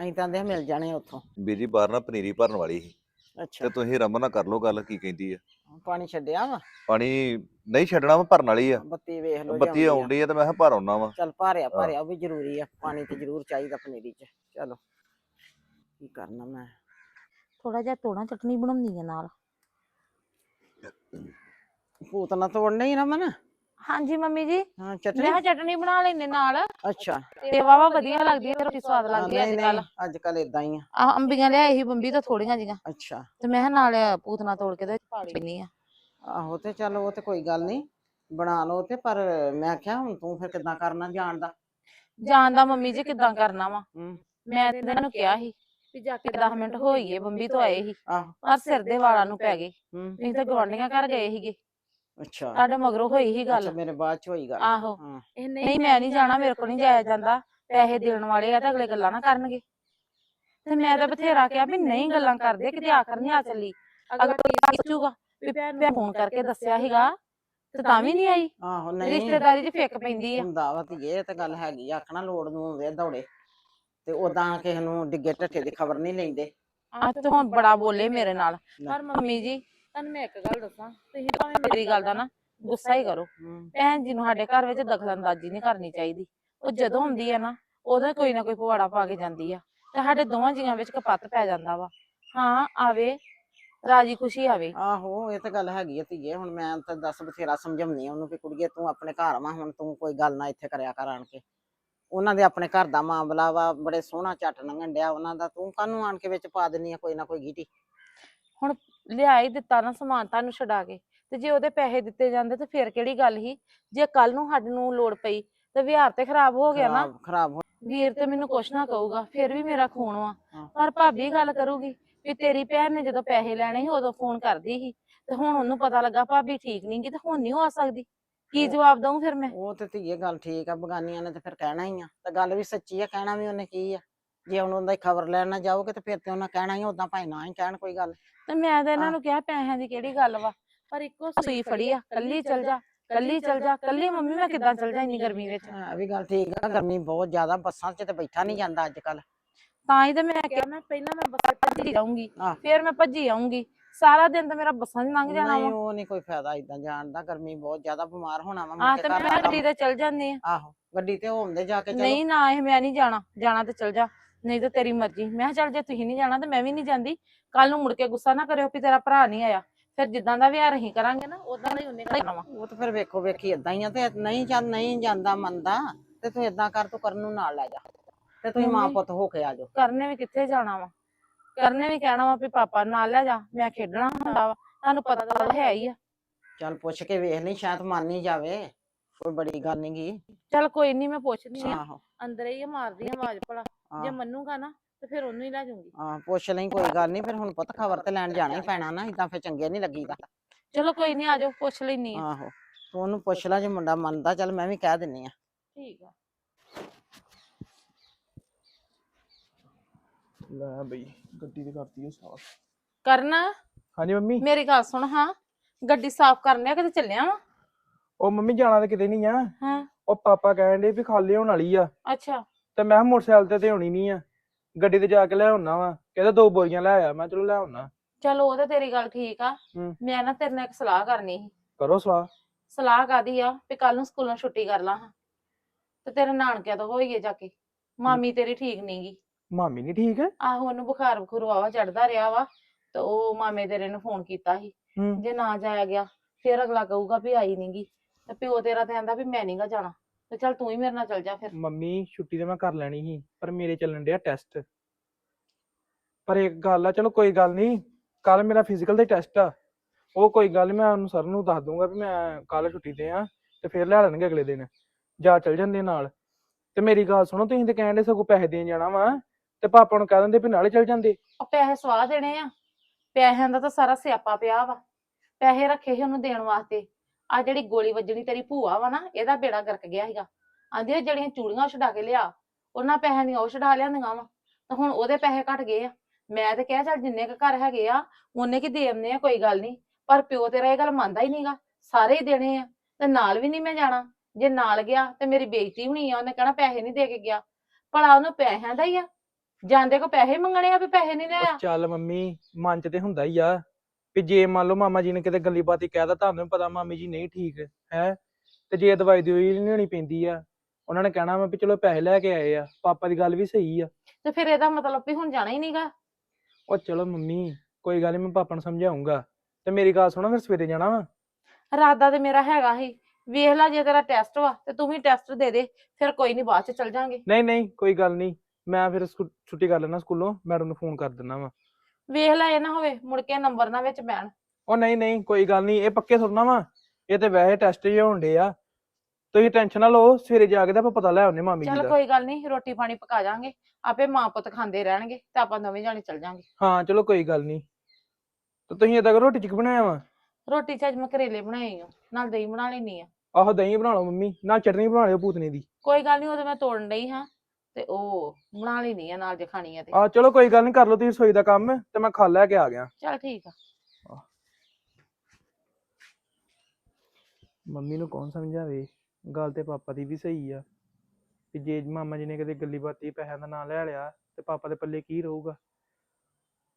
ਅਸੀਂ ਤਾਂ ਆਂਦੇ ਮਿਲ ਜਾਣੇ ਉੱਥੋਂ। ਬੀਜੀ ਬਾਹਰ ਨਾ ਪਨੀਰੀ ਭਰਨ ਵਾਲੀ ਸੀ। ਤੇ ਅੱਛਾ ਤੁਸੀਂ ਰਮਨ ਨਾਲ ਕਰ ਲਓ ਗੱਲ ਕੀ ਕਹਿੰਦੀ ਆ। ਪਾਣੀ ਛੱਡਿਆ ਵਾ? ਪਾਣੀ ਨਹੀਂ ਛੱਡਣਾ ਵਾ ਭਰਨ ਵਾਲੀ ਆ। ਬੱਤੀ ਵੇਖ ਲਓ ਜੇ ਬੱਤੀ ਆਉਂਦੀ ਆ। ਆਉਂਦੀ ਆ ਤੇ ਮੈਂ ਕਿਹਾ ਭਰ ਆਉਣਾ ਵਾ। ਚੱਲ ਭਾਰਿਆ ਭਾਰਿਆ ਉਹ ਵੀ ਜ਼ਰੂਰੀ ਆ। ਪਾਣੀ ਤੇ ਜ਼ਰੂਰ ਚਾਹੀਦਾ ਪਨੀਰੀ 'ਚ। ਚਲੋ। ਕੀ ਕਰਨਾ ਮੈਂ? ਥੋੜਾ ਜਿਹਾ ਤੋੜਾ ਚਟਨੀ ਬਣਾਉਣੀ ਆ ਨਾਲ। ਭੂਤ ਨਾ ਤੋੜਨਾ ਹੀ ਰਮਨ ਹਾਂਜੀ ਮੰਮੀ ਜੀ। ਹਾਂ ਮੈਂ ਚਟਨੀ ਕਿਹਾ ਚਟਨੀ ਬਣਾ ਲੈਨੇ ਨਾਲ। ਅੱਛਾ। ਤੇ ਵਾਵਾ ਵਧੀਆ ਲੱਗਦੀ ਹੈ ਰੋਟੀ ਸਵਾਦ ਲੱਗਦੀ ਹੈ ਅੱਜ ਕੱਲ ਨਹੀਂ ਅੱਜ ਕੱਲ ਇਦਾਂ ਹੀ ਆ। ਆ ਅੰਬੀਆਂ ਲਿਆਈ ਸੀ ਬੰਬੀ ਤਾਂ ਥੋੜੀਆਂ ਜੀਆਂ ਅੱਛਾ। ਤੇ ਮੈਂ ਕਿਹਾ ਨਾਲ ਪੂਤਨਾ ਤੋੜ ਕੇ ਤੇ ਪਾ ਲੈਣੀ ਆ। ਆਹੋ ਤੇ ਚਲ ਉਹ ਤੇ ਕੋਈ ਗੱਲ ਨਹੀਂ। ਬਣਾ ਲਓ ਤੇ ਪਰ ਮੈਂ ਕਿਹਾ ਹੁਣ ਤੂੰ ਫਿਰ ਕਿੱਦਾਂ ਕਰਨਾ ਜਾਣਦਾ ਜਾਣ ਦਾ ਮੰਮੀ ਜੀ ਕਿੱਦਾਂ ਕਰਨਾ ਵਾ? ਹੂੰ। ਮੈਂ ਤੇ ਇਹਨਾਂ ਨੂੰ ਕਿਹਾ ਸੀ ਵੀ ਜਾ ਕੇ 10 ਮਿੰਟ ਹੋਈਏ ਬੰਬੀ ਤੋਂ ਆਏ ਸੀ। ਆਹੋ। ਪਰ ਸਿਰ ਦੇ ਵਾਲਾਂ ਨੂੰ ਪੈ ਗਏ। ਹੂੰ। ਨਹੀਂ ਤਾਂ ਗਵਾਂਢੀਆਂ ਘਰ ਗਏ ਸੀਗੇ। ਅੱਛਾ। ਤੁਹਾਡੇ ਮਗਰੋਂ ਹੋਈ ਹੀ ਅੱਛਾ ਗੱਲ ਮੇਰੇ ਬਾਅਦ ਚ ਹੋਈ ਗੱਲ। ਆਹੋ। ਹਾਂ। ਇਹ ਨਹੀਂ ਮੈਂ ਨਹੀਂ ਜਾਣਾ ਮੇਰੇ ਕੋਲ ਨਹੀਂ ਜਾਇਆ ਜਾਂਦਾ। ਪੈਸੇ ਦੇਣ ਵਾਲੇ ਆ ਤਾਂ ਅਗਲੇ ਗੱਲਾਂ ਨਾ ਕਰਨਗੇ। ਤੇ ਮੈਂ ਤਾਂ ਬਥੇਰਾ ਕਿਹਾ ਵੀ ਨਹੀਂ ਗੱਲਾਂ ਕਰਦੇ ਕਿਤੇ ਆਖਰ ਨਹੀਂ ਆ ਚੱਲੀ। ਅਗਲਾ ਕੀ ਸੋਚੂਗਾ ਵੀ ਭੈਣ ਫੋਨ ਕਰਕੇ ਦੱਸਿਆ ਸੀਗਾ ਤੇ ਤਾਂ ਵੀ ਨਹੀਂ ਆਈ। ਆਹੋ ਨਹੀਂ। ਰਿਸ਼ਤੇਦਾਰੀ 'ਚ ਫਿੱਕ ਪੈਂਦੀ ਆ। ਹੁੰਦਾ ਵਾ ਧੀਏ ਇਹ ਤਾਂ ਗੱਲ ਹੈਗੀ ਆ, ਆਖਣਾ ਲੋੜ ਨੂੰ ਆਉਂਦੇ ਆ ਦੌੜੇ। ਤੇ ਉਦਾਂ ਕਿਸੇ ਨੂੰ ਡਿੱਗੇ ਢੱਠੇ ਦੀ ਖਬਰ ਨਹੀਂ ਲੈਂਦੇ। ਆ ਤੇ ਹੁਣ ਬੜਾ ਬੋਲੇ ਮੇਰੇ ਨਾਲ। ਪਰ ਮੰਮੀ ਜੀ ਤੁਹਾਨੂੰ ਮੈਂ ਇੱਕ ਗੱਲ ਦੱਸਾਂ ਤੁਸੀਂ ਭਾਵੇਂ ਮੇਰੀ ਗੱਲ ਦਾ ਨਾ ਗੁੱਸਾ ਹੀ ਕਰੋ। ਭੈਣ ਜੀ ਨੂੰ ਸਾਡੇ ਘਰ ਵਿੱਚ ਦਖਲਅੰਦਾਜ਼ੀ ਨਹੀਂ ਕਰਨੀ ਚਾਹੀਦੀ। ਉਹ ਜਦੋਂ ਹੁੰਦੀ ਹੈ ਨਾ ਉਹਦਾ ਕੋਈ ਨਾ ਕੋਈ ਪਵਾੜਾ ਪਾ ਕੇ ਜਾਂਦੀ ਆ ਤੇ ਸਾਡੇ ਦੋਵਾਂ ਜੀਆਂ ਵਿੱਚ ਕਪੱਤ ਪੈ ਜਾਂਦਾ ਵਾ। ਹਾਂ ਆਵੇ ਰਾਜੀ ਖੁਸ਼ੀ ਆਵੇ। ਆਹੋ ਇਹ ਤਾਂ ਗੱਲ ਹੈਗੀ ਆ ਧੀਏ ਹੁਣ ਮੈਂ ਤਾਂ ਦੱਸ ਬਥੇਰਾ ਸਮਝਾਉਣੀ ਆ ਉਹਨੂੰ ਵੀ ਕੁੜੀਏ ਤੂੰ ਆਪਣੇ ਘਰ ਵਾ ਹੁਣ ਤੂੰ ਕੋਈ ਗੱਲ ਨਾ ਇੱਥੇ ਕਰਿਆ ਕਰ ਆਣ ਕੇ। ਉਹਨਾਂ ਦੇ ਆਪਣੇ ਘਰ ਦਾ ਮਾਮਲਾ ਵਾ ਬੜੇ ਸੋਹਣਾ ਝੱਟ ਲੰਘਣ ਡਿਆ ਉਹਨਾਂ ਦਾ। ਤੂੰ ਕਾਹਨੂੰ ਆਣ ਕੇ ਵਿੱਚ ਪਾ ਦਿੰਨੀ ਆ ਕੋਈ ਨਾ ਕੋਈ ਗੀਟੀ? ਲਿਆ ਹੀ ਦਿੱਤਾ ਨਾ ਸਮਾਨ ਤੁਹਾਨੂੰ ਛਡਾ ਕੇ ਤੇ ਜੇ ਉਹਦੇ ਪੈਸੇ ਦਿੱਤੇ ਜਾਂਦੇ ਤੇ ਫਿਰ ਕਿਹੜੀ ਗੱਲ ਸੀ? ਜੇ ਕੱਲ ਨੂੰ ਸਾਡੇ ਨੂੰ ਲੋੜ ਪਈ ਤੇ ਵਿਹਾਰ ਤੇ ਖਰਾਬ ਹੋ ਗਿਆ ਨਾ। ਖਰਾਬ ਖਰਾਬ ਹੋ ਵੀਰ ਤੇ ਮੈਨੂੰ ਕੁਛ ਨਾ ਕਹੂਗਾ ਫਿਰ ਵੀ ਮੇਰਾ ਖੂਨ ਵਾ। ਹਾਂ। ਪਰ ਭਾਬੀ ਗੱਲ ਕਰੂਗੀ ਵੀ ਤੇਰੀ ਭੈਣ ਨੇ ਜਦੋਂ ਪੈਸੇ ਲੈਣੇ ਸੀ ਉਦੋਂ ਫੋਨ ਕਰਦੀ ਸੀ ਤੇ ਹੁਣ ਉਹਨੂੰ ਪਤਾ ਲੱਗਾ ਭਾਬੀ ਠੀਕ ਨਹੀਂ ਗੀ ਤੇ ਹੁਣ ਨਹੀਂ ਹੋ ਸਕਦੀ। ਕੀ ਜਵਾਬ ਦਊਂ ਫਿਰ ਮੈਂ? ਉਹ ਤੇ ਧੀਏ ਗੱਲ ਠੀਕ ਆ ਬਗਾਨੀਆਂ ਨੇ ਤੇ ਫਿਰ ਕਹਿਣਾ ਹੀ ਆ ਤੇ ਗੱਲ ਵੀ ਸੱਚੀ ਆ ਕਹਿਣਾ ਵੀ ਉਹਨੇ ਕੀ ਆ। ਜੇ ਹੁਣ ਉਹਦਾ ਖਬਰ ਲੈਣ ਨਾ ਜਾਓਗੇ ਤੇ ਫਿਰ ਤੇ ਉਹਨਾਂ ਕਹਿਣਾ ਹੀ ਉਦਾਂ ਭਾਈ ਨਾ ਹੀ ਕਹਿਣ ਕੋਈ ਗੱਲ। ਤੇ ਮੈਂ ਤਾਂ ਇਹਨਾਂ ਹਾਂ। ਨੂੰ ਕਿਹਾ ਪੈਸਿਆਂ ਦੀ ਕਿਹੜੀ ਗੱਲ ਵਾ ਪਰ ਇੱਕੋ ਸੂਈ ਫੜੀ ਆ ਕੱਲੀ ਚਲ ਜਾ ਕੱਲੀ ਚਲ ਜਾ ਕੱਲੀ ਮੰਮੀ ਮੈਂ ਕਿੱਦਾਂ ਚਲ ਜਾ ਇੰਨੀ ਗਰਮੀ ਵਿੱਚ? ਹਾਂ ਵੀ ਗੱਲ ਠੀਕ ਆ ਗਰਮੀ ਬਹੁਤ ਜ਼ਿਆਦਾ ਬੱਸਾਂ 'ਚ ਤੇ ਬੈਠਾ ਨਹੀਂ ਜਾਂਦਾ ਅੱਜ ਕੱਲ ਤਾਂ ਹੀ ਤਾਂ ਮੈਂ ਕਿਹਾ ਮੈਂ ਪਹਿਲਾਂ ਮੈਂ ਬੱਸਾਂ 'ਚ ਭੱਜੀ ਜਾਊਂਗੀ। ਫਿਰ ਮੈਂ ਭੱਜੀ ਆਊਂਗੀ। ਸਾਰਾ ਦਿਨ ਤਾਂ ਮੇਰਾ ਬੱਸਾਂ 'ਚ ਲੰਘ ਜਾਣਾ ਨਹੀਂ ਵਾ। ਉਹ ਨਹੀਂ ਕੋਈ ਫਾਇਦਾ ਇਦਾਂ ਜਾਣ ਦਾ ਗਰਮੀ ਬਹੁਤ ਜ਼ਿਆਦਾ ਬਿਮਾਰ ਹੋਣਾ ਵਾ ਕੇ ਤੇ ਮੈਂ ਦਾ ਗੱਡੀ ਤੇ ਚਲ ਜਾਂਦੀ ਆ। ਆਹੋ ਗੱਡੀ ਤੇ ਹੋਉਂਦੇ ਜਾ ਕੇ ਚਲੋ। ਨਹੀਂ ਨਾ ਇਹ ਮੈਂ ਨਹੀਂ ਜਾਣਾ ਜਾਣਾ ਤੇ ਚਲ ਜਾ। ਨਹੀਂ ਤਾਂ ਤੇਰੀ ਮਰਜ਼ੀ। ਮੈਂ ਕਿਹਾ ਚੱਲ ਜੇ ਤੁਸੀਂ ਨਹੀਂ ਜਾਣਾ ਤੇ ਮੈਂ ਵੀ ਨਹੀਂ ਜਾਂਦੀ। ਕੱਲ ਨੂੰ ਮੁੜ ਕੇ ਗੁੱਸਾ ਨਾ ਕਰਿਓ ਵੀ ਤੇਰਾ ਭਰਾ ਨਹੀਂ ਆਇਆ। ਫਿਰ ਜਿੱਦਾਂ ਦਾ ਵਿਹਾਰ ਅਸੀਂ ਕਰਾਂਗੇ ਨਾ ਉਦਾਂ ਦਾ ਹੀ ਉਹਨੇ ਕਰਨਾ ਉਹ ਤਾਂ ਫਿਰ ਵੇਖੋ ਵੇਖੀ ਇਦਾਂ ਹੀ ਆ ਤੇ ਨਹੀਂ ਜਾਂ ਨਹੀਂ ਜਾਂਦਾ ਮੰਨਦਾ ਤੇ ਤੂੰ ਇਦਾਂ ਕਰ ਤੂੰ ਕਰਨ ਨੂੰ ਨਾਲ ਲੈ ਜਾ। ਤੇ ਤੁਸੀਂ ਮਾਂ। ਪੁੱਤ ਹੋ ਕੇ ਆ ਜਾਓ। ਕਰਨੇ ਵੀ ਕਿੱਥੇ ਜਾਣਾ ਵਾ? ਕਰਨੇ ਵੀ ਕਹਿਣਾ ਵਾ ਵੀ ਪਾਪਾ ਨੂੰ ਨਾਲ ਲੈ ਜਾ। ਮੈਂ ਖੇਡਣਾ ਹੁੰਦਾ ਵਾ। ਤੁਹਾਨੂੰ ਪਤਾ ਤਾਂ ਹੈ ਹੀ ਆ। ਚੱਲ ਪੁੱਛ ਕੇ ਵੇਖ ਲਈ ਸ਼ਾਇਦ ਮੰਨ ਹੀ ਜਾਵੇ। ਕੋਈ ਬੜੀ ਗੱਲ ਨੀ ਗੀ। ਚੱਲ ਕੋਈ ਨਹੀਂ ਮੈਂ ਪੁੱਛਦੀ ਆ। ਆਹੋ। ਅੰਦਰ ਹੀ ਆ, ਮਾਰਦੀ ਆ ਆਵਾਜ਼ ਭਲਾ। ਜੇ ਆਹ, ਮੰਨੂਗਾ ਨਾ ਤੇ ਫਿਰ ਉਹਨੂੰ ਹੀ ਲੈ ਜਾਊਂਗੀ। ਆਹ ਪੁੱਛ ਲਈ ਕੋਈ ਗੱਲ ਨਹੀਂ ਫਿਰ ਹੁਣ ਪੁੱਤ ਖਬਰ ਤੇ ਲੈਣ ਜਾਣਾ ਹੀ ਪੈਣਾ ਨਾ ਇਦਾਂ ਫਿਰ ਚੰਗੇ ਨਹੀਂ ਲੱਗੀਦਾ। ਚਲੋ ਕੋਈ ਨਹੀਂ ਆਜੋ ਪੁੱਛ ਲੈਣੀ ਆ। ਆਹੋ ਤੂੰ ਉਹਨੂੰ ਪੁੱਛ ਲੈ ਜੇ ਮੁੰਡਾ ਮੰਨਦਾ ਚੱਲ ਮੈਂ ਵੀ ਕਹਿ ਦਿੰਨੀ ਆ। ਠੀਕ ਆ। ਲੈ ਬਈ ਗੱਡੀ ਤੇ ਕਰਤੀ ਉਹ ਸਾਫ਼। ਕਰਨ? ਹਾਂਜੀ ਮੰਮੀ। ਮੇਰੀ ਗੱਲ ਸੁਣ ਹਾਂ। ਗੱਡੀ ਸਾਫ਼ ਕਰਨ ਲਿਆ ਕਿਤੇ ਚੱਲਿਆ ਵਾ? ਉਹ ਮੰਮੀ ਜਾਣਾ ਤੇ ਕਿਤੇ ਨਹੀਂ ਆ। ਹਾਂ। ਉਹ ਪਾਪਾ ਕਹਿਣ ਦੇ ਵੀ ਖਾਲੀ ਹੋਣ ਵਾਲੀ ਆ। ਅੱਛਾ। ਤੇ ਮੈਂ ਕਿਹਾ ਮੋਟਰਸਾਈਕਲ ਤੇ ਤੇ ਹੋਣੀ ਨਹੀਂ ਆ। ਗੱਡੀ ਤੇ ਜਾ ਕੇ ਲੈ ਆਉਣਾ ਵਾ। ਕਹਿੰਦਾ ਦੋ ਬੋਰੀਆਂ ਲੈ ਆ। ਮੈਂ ਕਿਹਾ ਚਲੋ ਲੈ ਆਉਣਾ। ਚਲੋ ਉਹ ਤਾਂ ਤੇਰੀ ਗੱਲ ਠੀਕ ਆ। ਹੂੰ। ਮੈਂ ਨਾ ਤੇਰੇ ਨਾਲ ਇੱਕ ਸਲਾਹ ਕਰਨੀ ਸੀ। ਕਰੋ ਸਲਾਹ। ਸਲਾਹ ਕਾਦੀ ਆ? ਵੀ ਕੱਲ ਨੂੰ ਸਕੂਲੋਂ ਛੁੱਟੀ ਕਰ ਲਾਂ ਹਾਂ। ਤੇ ਤੇਰੇ ਨਾਨਕਿਆਂ ਤੋਂ ਹੋਈਏ ਜਾ ਕੇ। ਮਾਮੀ ਤੇਰੀ ਠੀਕ ਨੀ ਗੀ। ਮਾਮੀ ਨਹੀਂ ਠੀਕ? ਹੈ ਆਹੋ ਉਹਨੂੰ ਬੁਖਾਰ ਬਖੂਰ ਵਾਵਾ ਚੜਦਾ ਰਿਹਾ ਵਾ। ਤੇ ਉਹ ਮਾਮੇ ਤੇਰੇ ਨੂੰ ਫੋਨ ਕੀਤਾ ਸੀ। ਹੂੰ। ਜੇ ਨਾ ਜਾਇਆ ਗਿਆ ਫਿਰ ਅਗਲਾ ਕਹੂਗਾ ਵੀ ਆਈ ਨੀ ਗੀ। ਤੇ ਪਿਓ ਤੇਰਾ ਤੇ ਆਂਦਾ ਵੀ ਮੈਂ ਨੀ ਗਾ ਜਾਣਾ ਤੇ ਚੱਲ ਤੂੰ ਹੀ ਮੇਰੇ ਨਾਲ ਚੱਲ ਜਾ ਫਿਰ। ਮੰਮੀ ਛੁੱਟੀ ਤੇ ਮੈਂ ਕਰ ਲੈਣੀ ਸੀ ਪਰ ਮੇਰੇ ਚੱਲਣ ਡਿਆ ਟੈਸਟ ਪਰ ਇੱਕ ਗੱਲ ਆ ਚਲੋ ਕੋਈ ਗੱਲ ਨਹੀਂ ਕੱਲ ਮੇਰਾ ਫਿਜ਼ੀਕਲ ਦਾ ਟੈਸਟ ਆ। ਉਹ ਕੋਈ ਗੱਲ ਨੀ ਮੈਂ ਉਹਨੂੰ ਸਰ ਨੂੰ ਦੱਸ ਦੂੰਗਾ ਵੀ ਮੈਂ ਕੱਲ ਛੁੱਟੀ ਤੇ ਆ ਤੇ ਫਿਰ ਲੈ ਲੈਣਗੇ ਅਗਲੇ ਦਿਨ ਜਾ ਚੱਲ ਜਾਂਦੇ ਨਾਲ। ਤੇ ਮੇਰੀ ਗੱਲ ਸੁਣੋ ਤੁਸੀਂ ਤੇ ਕਹਿੰਦੇ ਸਗੋਂ ਪੈਸੇ ਦੇਣ ਜਾਣਾ ਵਾ ਤੇ ਪਾਪਾ ਨੂੰ ਕਹਿ ਦਿੰਦੇ ਵੀ ਨਾਲੇ ਚੱਲ ਜਾਂਦੇ। ਉਹ ਪੈਸੇ ਸਵਾਹ ਦੇਣੇ ਆ ਪੈਸਿਆਂ ਦਾ ਤਾਂ ਸਾਰਾ ਸਿਆਪਾ ਪਿਆ ਵਾ। ਪੈਸੇ ਰੱਖੇ ਸੀ ਉਹਨੂੰ ਦੇਣ ਵਾਸਤੇ ਆ ਜਿਹੜੀ ਗੋਲੀ ਵੱਜਣੀ ਤੇਰੀ ਭੂਆ ਵਾ ਨਾ, ਇਹਦਾ ਬੇੜਾ ਗਰਕ ਗਿਆ ਸੀਗਾ। ਆਂਦੀ ਆ ਜਿਹੜੀਆਂ ਚੂੜੀਆਂ ਛਡਾ ਕੇ ਲਿਆ, ਉਹਨਾਂ ਪੈਸਿਆਂ ਦੀਆਂ ਉਹ ਛਡਾ ਲਿਆਂਦੀਆਂ ਵਾ, ਤੇ ਹੁਣ ਉਹਦੇ ਪੈਸੇ ਘਟ ਗਏ ਆ। ਮੈਂ ਤੇ ਕਿਹਾ, ਚੱਲ ਜਿੰਨੇ ਕ ਘਰ ਹੈਗੇ ਆ ਉਹਨੇ ਕੀ ਦੇ ਆ, ਕੋਈ ਗੱਲ ਨਹੀਂ ਪਰ ਪਿਓ ਤੇਰਾ ਇਹ ਗੱਲ ਮੰਨਦਾ ਹੀ ਨਹੀਂਗਾ, ਸਾਰੇ ਹੀ ਦੇਣੇ ਆ, ਤੇ ਨਾਲ ਵੀ ਨਹੀਂ ਮੈਂ ਜਾਣਾ। ਜੇ ਨਾਲ ਗਿਆ, ਤੇ ਮੇਰੀ ਬੇਇੱਜ਼ਤੀ ਹੋਣੀ ਆ, ਉਹਨੇ ਕਹਿਣਾ ਪੈਸੇ ਨਹੀਂ ਦੇ ਕੇ ਗਿਆ। ਭਲਾ ਉਹਨੂੰ ਪੈਸਿਆਂ ਦਾ ਹੀ ਆ। ਜਾਂਦੇ ਕੋ ਪੈਸੇ ਮੰਗਣੇ ਆ ਵੀ ਪੈਸੇ ਨਹੀਂ ਲਿਆ ਚੱਲ ਮੰਮੀ, ਮਨ ਚ ਤੇ ਹੁੰਦਾ ਹੀ ਆ। ਵੀ ਜੇ ਮੰਨ ਲਓ ਮਾਮਾ ਜੀ ਨੇ ਕਿਤੇ ਗੱਲੀ ਬਾਤੀ ਕਹਿਦਾ ਤੁਹਾਨੂੰ ਵੀ ਪਤਾ ਮਾਮੀ ਜੀ ਨਹੀਂ ਠੀਕ ਹੈ ਤੇ ਜੇ ਦਵਾਈ ਦਵਾਈ ਨਹੀਂ ਲੈਣੀ ਪੈਂਦੀ ਆ ਉਹਨਾਂ ਨੇ ਕਹਿਣਾ ਵਾ ਵੀ ਚਲੋ ਪੈਸੇ ਲੈ ਕੇ ਆਏ ਆ ਪਾਪਾ ਦੀ ਗੱਲ ਵੀ ਸਹੀ ਆ। ਤੇ ਫਿਰ ਇਹਦਾ ਮਤਲਬ ਵੀ ਹੁਣ ਜਾਣਾ ਹੀ ਨਹੀਂਗਾ ਉਹ ਚਲੋ ਮੰਮੀ ਕੋਈ ਗੱਲ ਨੀ ਮੈਂ ਪਾਪਾ ਨੂੰ ਸਮਝਾਉਂਗਾ ਤੇ ਮੇਰੀ ਗੱਲ ਸੁਣੋ ਫਿਰ ਸਵੇਰੇ ਜਾਣਾ ਵਾ? ਇਰਾਦਾ ਤੇ ਮੇਰਾ ਹੈਗਾ ਹੀ ਵੇਖ ਲੈ ਜੇ ਤੇਰਾ ਟੈਸਟ ਵਾ ਤੇ ਤੂੰ ਵੀ ਟੈਸਟ ਦੇ ਦੇ ਫਿਰ ਕੋਈ ਨਹੀਂ ਬਾਅਦ ਚ ਚੱਲ ਜਾਾਂਗੇ। ਨਹੀਂ ਨਹੀਂ ਕੋਈ ਗੱਲ ਨਹੀਂ ਮੈਂ ਫਿਰ ਸਕੂ- ਛੁੱਟੀ ਕਰ ਲੈਣਾ ਸਕੂਲੋਂ ਮੈਡਮ ਨੂੰ ਫੋਨ ਕਰ ਦਿੰਦਾ ਵਾ। ਵੇਖ ਲੈ ਇਹ ਨਾ ਹੋਵੇ ਮੁੜ ਕੇ ਨੰਬਰ ਨਾ ਵਿੱਚ ਪੈਣ ਉਹ ਨਹੀਂ ਨਹੀਂ ਕੋਈ ਗੱਲ ਨਹੀਂ ਇਹ ਪੱਕੇ ਥੋੜਾ ਵਾ। ਇਹ ਤੇ ਵੈਸੇ ਟੈਸਟ ਹੀ ਹੋਣ ਡੇ ਆ। ਤੁਸੀਂ ਟੈਨਸ਼ਨ ਨਾ ਲਓ ਸਵੇਰੇ ਜਾ ਕੇ ਤਾਂ ਆਪਾਂ ਪਤਾ ਲੈ ਆਉਨੇ ਮਾਮੀ ਜੀ ਚੱਲ ਦਾ। ਕੋਈ ਗੱਲ ਨਹੀਂ ਰੋਟੀ ਪਾਣੀ ਪਕਾ ਜਾਾਂਗੇ। ਆਪੇ ਮਾਂ ਪੁੱਤ ਖਾਂਦੇ ਰਹਿਣਗੇ ਤੇ ਆਪਾਂ ਦੋਵੇਂ ਜਾਣੇ ਚੱਲ ਜਾਾਂਗੇ। ਹਾਂ ਚਲੋ ਕੋਈ ਗੱਲ ਨਹੀਂ। ਤੇ ਤੁਸੀਂ ਏਦਾਂ ਕਰੋ ਰੋਟੀ ਚ ਕੀ ਬਣਾਇਆ ਵਾ? ਰੋਟੀ ਚ ਅੱਜ ਮੈਂ ਕਰੇਲੇ ਬਣਾਏ ਆ ਨਾਲ ਦਹੀਂ ਬਣਾ ਲੈਣੀ ਆ। ਆਹੋ ਦਹੀਂ ਬਣਾ ਲਓ ਮੰਮੀ ਨਾਲ ਚਟਨੀ ਬਣਾ ਲਿਓ ਪੂਤਨੀ ਦੀ। ਕੋਈ ਗੱਲ ਨਹੀਂ ਉਹਦੇ ਮੈਂ ਤੋੜਨ ਡਈ ਹਾਂ। ਤੇ ਉਹ ਬਣਾ ਲੈਣੀ ਆ ਨਾਲ ਜੇ ਖਾਣੀ ਆ ਤੇ। ਆ ਚਲੋ ਕੋਈ ਗੱਲ ਨਹੀਂ ਕਰ ਲਓ ਤੁਸੀਂ ਰਸੋਈ ਦਾ ਕੰਮ ਤੇ ਮੈਂ ਖਾ ਲੈ ਕੇ ਆ ਗਿਆ। ਚੱਲ ਠੀਕ ਆ। ਮੰਮੀ ਨੂੰ ਕੌਣ ਸਮਝਾਵੇ? ਗੱਲ ਤੇ ਪਾਪਾ ਦੀ ਵੀ ਸਹੀ ਆ। ਕਿ ਜੇ ਮਾਮਾ ਜੀ ਨੇ ਕਦੇ ਗੱਲੀ ਬਾਤੀ ਪੈਸਿਆਂ ਦਾ ਨਾਂ ਲੈ ਲਿਆ ਤੇ ਪਾਪਾ ਦੇ ਪੱਲੇ ਕੀ ਰਹੂਗਾ?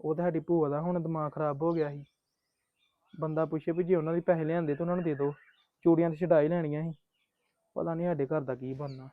ਉਹ ਤਾਂ ਸਾਡੀ ਭੂਆ ਦਾ ਹੁਣ ਦਿਮਾਗ ਖਰਾਬ ਹੋ ਗਿਆ ਸੀ। ਬੰਦਾ ਪੁੱਛੇ ਵੀ ਜੇ ਉਹਨਾਂ ਦੇ ਪੈਸੇ ਲਿਆਂਦੇ ਤਾਂ ਉਹਨਾਂ ਨੂੰ ਦੇ ਦਿਓ। ਚੂੜੀਆਂ ਤੇ ਛਡਾਈ ਲੈਣੀਆਂ ਸੀ। ਪਤਾ ਨਹੀਂ ਸਾਡੇ ਘਰ ਦਾ ਕੀ ਬਣਨਾ।